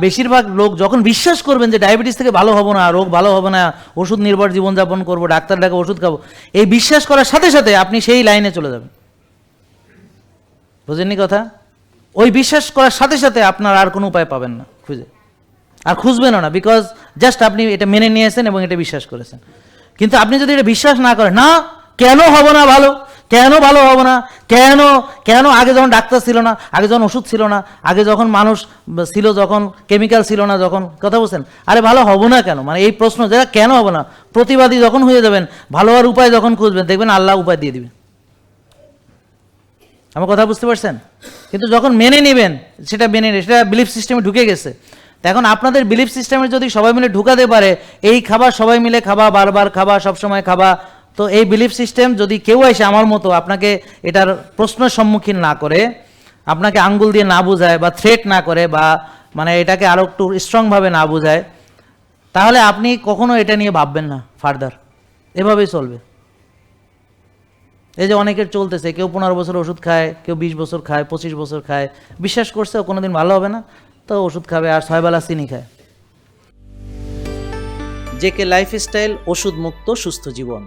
বেশিরভাগ লোক যখন বিশ্বাস করবেন যে ডায়াবেটিস থেকে ভালো হব না, রোগ ভালো হবে না, ওষুধ নির্ভর জীবনযাপন করব, ডাক্তার ডাকে ওষুধ খাব, এই বিশ্বাস করার সাথে সাথে আপনি সেই লাইনে চলে যাবেন। বুঝেননি কথা? ওই বিশ্বাস করার সাথে সাথে আপনার আর কোনো উপায় পাবেন না খুঁজে। আর খুঁজবেনও না বিকজ জাস্ট আপনি এটা মেনে নিয়েছেন এবং এটা বিশ্বাস করেছেন। কিন্তু আপনি যদি এটা বিশ্বাস না করেন, না, কেন হব না ভালো? কেন ভালো হব না? কেন কেন আগে যখন ডাক্তার ছিল না, আগে যখন ওষুধ ছিল না, আগে যখন মানুষ ছিল যখন কেমিক্যাল ছিল না যখন, কথা বলছেন? আরে ভালো হব না কেন? মানে এই প্রশ্ন যেটা কেন হব না? প্রতিবাদী যখন হয়ে যাবেন, ভালো হওয়ার উপায় যখন খুঁজবেন, দেখবেন আল্লাহ উপায় দিয়ে দিবেন। আমার কথা বুঝতে পারছেন? কিন্তু যখন মেনে নেবেন, সেটা মেনে সেটা বিলিফ সিস্টেমে ঢুকে গেছে। এখন আপনাদের বিলিফ সিস্টেমে যদি সবাই মিলে ঢুকাতে পারে, এই খাবার সবাই মিলে খাবা, বারবার খাবা, সবসময় খাবা তো এই বিলিফ সিস্টেম যদি কেউ এসে আমার মতো, আপনাকে এটার প্রশ্নের সম্মুখীন না করে, আপনাকে আঙ্গুল দিয়ে না বোঝায় বা থ্রেট না করে বা মানে এটাকে আরও একটু স্ট্রংভাবে না বোঝায়, তাহলে আপনি কখনো এটা নিয়ে ভাববেন না ফার্দার এভাবেই চলবে। এই যে অনেকের চলতেছে, কেউ পনেরো বছর ওষুধ খায়, কেউ বিশ বছর খায়, পঁচিশ বছর খায়, বিশ্বাস করছে ও কোনোদিন ভালো হবে না, তো ওষুধ খাবে আর ছয়বেলা চিনি খায়। জেকে লাইফস্টাইল ওষুধ মুক্ত সুস্থ জীবন।